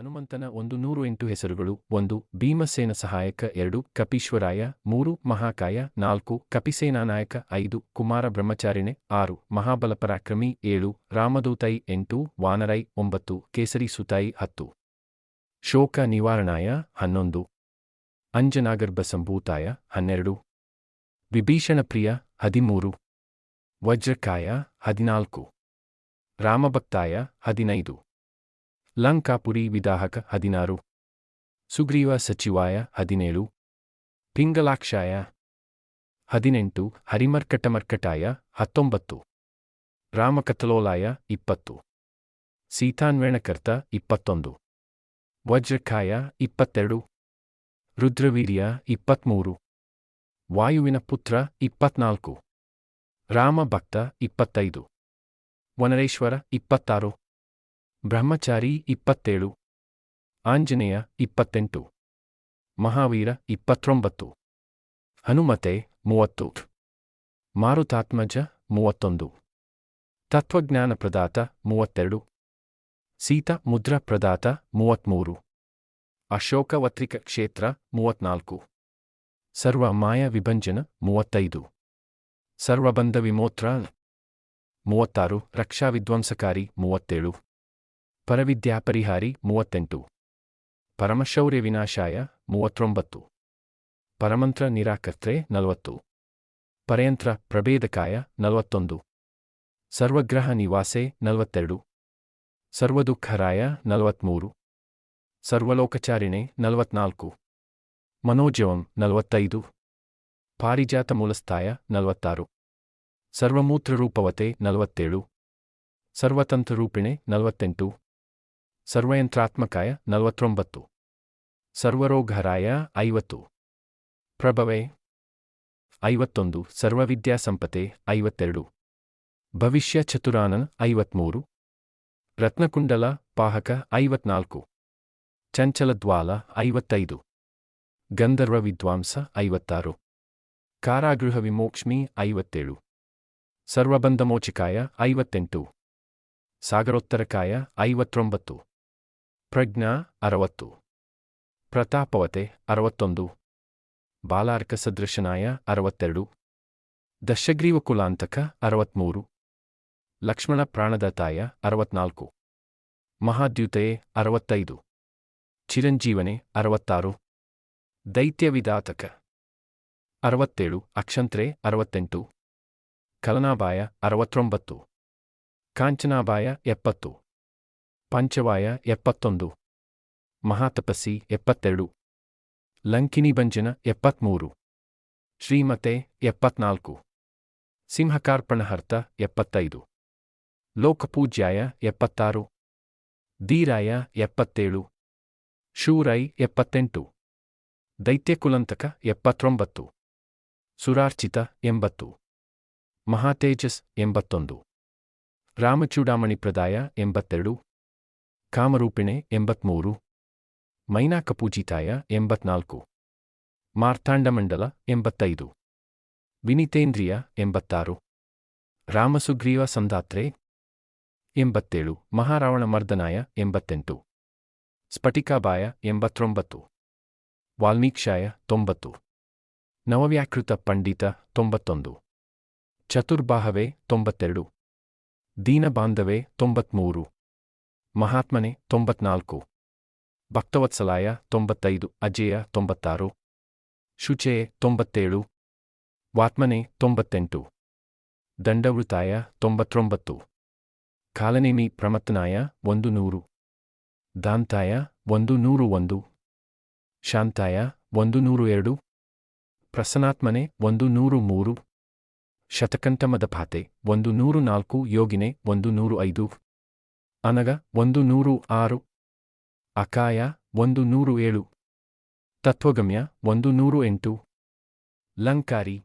ಹನುಮಂತನ ಒಂದು ನೂರು ಎಂಟು ಹೆಸರುಗಳು, ಒಂದು ಭೀಮಸೇನ ಸಹಾಯಕ, ಎರಡು ಕಪೀಶ್ವರಾಯ, ಮೂರು ಮಹಾಕಾಯ, ನಾಲ್ಕು ಕಪಿಸೇನಾನಾಯಕ, ಐದು ಕುಮಾರ ಬ್ರಹ್ಮಚಾರಿಣೆ, ಆರು ಮಹಾಬಲ ಪರಾಕ್ರಮಿ ಏಳು ರಾಮದೂತೈ, ಎಂಟು ವಾನರೈ, ಒಂಬತ್ತು ಕೇಸರಿ ಸುತಾಯಿ ಹತ್ತು ಶೋಕ ನಿವಾರಣಾಯ, ಹನ್ನೊಂದು ಅಂಜನಾಗರ್ಭ ಸಂಭೂತಾಯ, ಹನ್ನೆರಡು ವಿಭೀಷಣಪ್ರಿಯ, ಹದಿಮೂರು ವಜ್ರಕಾಯ, ಹದಿನಾಲ್ಕು ರಾಮಭಕ್ತಾಯ, ಹದಿನೈದು ಲಂಕಾಪುರಿ ವಿದಾಹಕ ಹದಿನಾರು. ಸುಗ್ರೀವ ಸಚಿವಾಯ ಹದಿನೇಳು. ಪಿಂಗಲಾಕ್ಷಾಯ ಹದಿನೆಂಟು. ಹರಿಮರ್ಕಟಮರ್ಕಟಾಯ ಹತ್ತೊಂಬತ್ತು. ರಾಮಕಥಲೋಲಾಯ ಇಪ್ಪತ್ತು. ಸೀತಾನ್ವೇಣಕರ್ತ ಇಪ್ಪತ್ತೊಂದು. ವಜ್ರಕಾಯ ಇಪ್ಪತ್ತೆರಡು. ರುದ್ರವೀರ್ಯ ಇಪ್ಪತ್ಮೂರು. ವಾಯುವಿನ ಪುತ್ರ ಇಪ್ಪತ್ನಾಲ್ಕು. ರಾಮಭಕ್ತ ಇಪ್ಪತ್ತೈದು. ವನರೇಶ್ವರ ಇಪ್ಪತ್ತಾರು. ಬ್ರಹ್ಮಚಾರಿ ಇಪ್ಪತ್ತೇಳು. ಆಂಜನೇಯ ಇಪ್ಪತ್ತೆಂಟು. ಮಹಾವೀರ ಇಪ್ಪತ್ತೊಂಬತ್ತು. ಹನುಮತೆ ಮೂವತ್ತು. ಮಾರುತಾತ್ಮಜ ಮೂವತ್ತೊಂದು. ತತ್ವಜ್ಞಾನ ಪ್ರದಾತ ಮೂವತ್ತೆರಡು. ಸೀತಾ ಮುದ್ರ ಪ್ರದಾತ ಮೂವತ್ಮೂರು. ಅಶೋಕವತ್ರಿಕ ಕ್ಷೇತ್ರ ಮೂವತ್ನಾಲ್ಕು. ಸರ್ವ ಮಾಯ ವಿಭಂಜನ ಮೂವತ್ತೈದು. ಸರ್ವಬಂಧ ವಿಮೋತ್ರ ಮೂವತ್ತಾರು. ರಕ್ಷಾ ವಿಧ್ವಂಸಕಾರಿ ಮೂವತ್ತೇಳು. ಪರವಿದ್ಯಾಪರಿಹಾರಿ ಮೂವತ್ತೆಂಟು. ಪರಮಶೌರ್ಯ ವಿನಾಶಾಯ ಮೂವತ್ತೊಂಬತ್ತು. ಪರಮಂತ್ರ ನಿರಾಕರ್ತ್ರೆ ನಲವತ್ತು. ಪರಯಂತ್ರ ಪ್ರಭೇದಕಾಯ ನಲವತ್ತೊಂದು. ಸರ್ವಗ್ರಹ ನಿವಾಸೆ ನಲವತ್ತೆರಡು. ಸರ್ವದುಃಖರಾಯ ನಲವತ್ಮೂರು. ಸರ್ವಲೋಕಚಾರಿಣೆ ನಲವತ್ನಾಲ್ಕು. ಮನೋಜವಂ ನಲವತ್ತೈದು. ಪಾರಿಜಾತ ಮೂಲಸ್ಥಾಯ ನಲವತ್ತಾರು. ಸರ್ವಮೂತ್ರರೂಪವತೆ ನಲವತ್ತೇಳು. ಸರ್ವತಂತ್ರರೂಪಿಣೆ ನಲವತ್ತೆಂಟು. ಸರ್ವಯಂತ್ರಾತ್ಮಕಾಯ ನಲವತ್ತೊಂಬತ್ತು. ಸರ್ವರೋಗಹರಾಯ ಐವತ್ತು. ಪ್ರಭವೆ. ಐವತ್ತೊಂದು ಸರ್ವವಿದ್ಯಾಸಂಪತೆ ಐವತ್ತೆರಡು. ಭವಿಷ್ಯ ಚತುರಾನನ್, ಐವತ್ಮೂರು. ರತ್ನಕುಂಡಲ, ಪಾಹಕ, ಐವತ್ನಾಲ್ಕು. ಚಂಚಲದ್ವಾಲ, ಐವತ್ತೈದು. ಗಂಧರ್ವ ವಿದ್ವಾಂಸ, ಐವತ್ತಾರು. ಕಾರಾಗೃಹ ವಿಮೋಕ್ಷ್ಮಿ, ಐವತ್ತೇಳು. ಸರ್ವಬಂಧಮೋಚಿಕಾಯ, ಐವತ್ತೆಂಟು. ಸಾಗರೋತ್ತರಕಾಯ, ಐವತ್ತೊಂಬತ್ತು. ಪ್ರಜ್ಞಾ ಅರವತ್ತು. ಪ್ರತಾಪವತೆ ಅರವತ್ತೊಂದು. ಬಾಲಾರ್ಕ ಸದೃಶನಾಯ ಅರವತ್ತೆರಡು. ದಶಗ್ರೀವಕುಲಾಂತಕ ಅರವತ್ಮೂರು. ಲಕ್ಷ್ಮಣ ಪ್ರಾಣದತಾಯ ಅರವತ್ನಾಲ್ಕು. ಮಹಾದ್ಯುತೆಯೇ ಅರವತ್ತೈದು. ಚಿರಂಜೀವನೆ ಅರವತ್ತಾರು. ದೈತ್ಯವಿದಾತಕ ಅರವತ್ತೇಳು. ಅಕ್ಷಂತ್ರೆ ಅರವತ್ತೆಂಟು. ಕಲನಾಬಾಯ ಅರವತ್ತೊಂಬತ್ತು. ಕಾಂಚನಾಬಾಯ ಎಪ್ಪತ್ತು. ಪಂಚವಾಯ ಎಪ್ಪತ್ತೊಂದು. ಮಹಾತಪಸ್ಸಿ ಎಪ್ಪತ್ತೆರಡು. ಲಂಕಿನಿಭಂಜನ ಎಪ್ಪತ್ಮೂರು. ಶ್ರೀಮತೆ ಎಪ್ಪತ್ನಾಲ್ಕು. ಸಿಂಹಕಾರ್ಪಣಹರ್ತ ಎಪ್ಪತ್ತೈದು. ಲೋಕಪೂಜ್ಯಾಯ ಎಪ್ಪತ್ತಾರು. ದೀರಾಯ ಎಪ್ಪತ್ತೇಳು. ಶೂರೈ ಎಪ್ಪತ್ತೆಂಟು. ದೈತ್ಯಕುಲಂತಕ ಎಪ್ಪತ್ತೊಂಬತ್ತು. ಸುರಾರ್ಚಿತ ಎಂಬತ್ತು. ಮಹಾತೇಜಸ್ ಎಂಬತ್ತೊಂದು. ರಾಮಚೂಡಾಮಣಿ ಪ್ರದಾಯ ಎಂಬತ್ತೆರಡು. ಕಾಮರೂಪಿಣೆ ಎಂಬತ್ಮೂರು, ಮೈನಾಕಪೂಜಿತಾಯ ಎಂಬತ್ನಾಲ್ಕು ಮಾರ್ತಾಂಡಮಂಡಲ ಎಂಬತ್ತೈದು, ವಿನಿತೇಂದ್ರಿಯ ಎಂಬತ್ತಾರು, ರಾಮಸುಗ್ರೀವ ಸಂದಾತ್ರೆ ಎಂಬತ್ತೇಳು ಮಹಾರಾವಣ ಮರ್ದನಾಯ ಎಂಬತ್ತೆಂಟು, ಸ್ಫಟಿಕಾಬಾಯ ಎಂಬತ್ತೊಂಬತ್ತು, ವಾಲ್ಮೀಕ್ಷಾಯ ತೊಂಬತ್ತು, ನವವ್ಯಾಕೃತ ಪಂಡಿತ ತೊಂಬತ್ತೊಂದು, ಚತುರ್ಬಾಹವೆ ತೊಂಬತ್ತೆರಡು, ದೀನಬಾಂಧವೆ ತೊಂಬತ್ಮೂರು ಮಹಾತ್ಮನೆ ತೊಂಬತ್ನಾಲ್ಕು. ಭಕ್ತವತ್ಸಲಾಯ ತೊಂಬತ್ತೈದು, ಅಜೇಯ ತೊಂಬತ್ತಾರು. ಶುಚೇ ತೊಂಬತ್ತೇಳು. ವಾತ್ಮನೆ ತೊಂಬತ್ತೆಂಟು. ದಂಡವೃತಾಯ ತೊಂಬತ್ತೊಂಬತ್ತು. ಕಾಲನೇಮಿ ಪ್ರಮತ್ನಾಯ ಒಂದು ನೂರು ದಾಂತಾಯ ಒಂದು ನೂರು ಒಂದು. ಶಾಂತಾಯ ಒಂದು ನೂರು ಎರಡು. ಪ್ರಸನ್ನಾತ್ಮನೆ ಒಂದು ನೂರು ಮೂರು. ಶತಕಂಠಮದ ಭಾತೆ ಒಂದು ನೂರು ನಾಲ್ಕು ಯೋಗಿನೆ ಒಂದು ನೂರು ಐದು. ಅನಗ ಒಂದು ನೂರು ಆರು. ಅಕಾಯ ಒಂದು ನೂರು ಏಳು. ತತ್ವಗಮ್ಯ ಒಂದು ನೂರು ಎಂಟು. ಲಂಕಾರಿ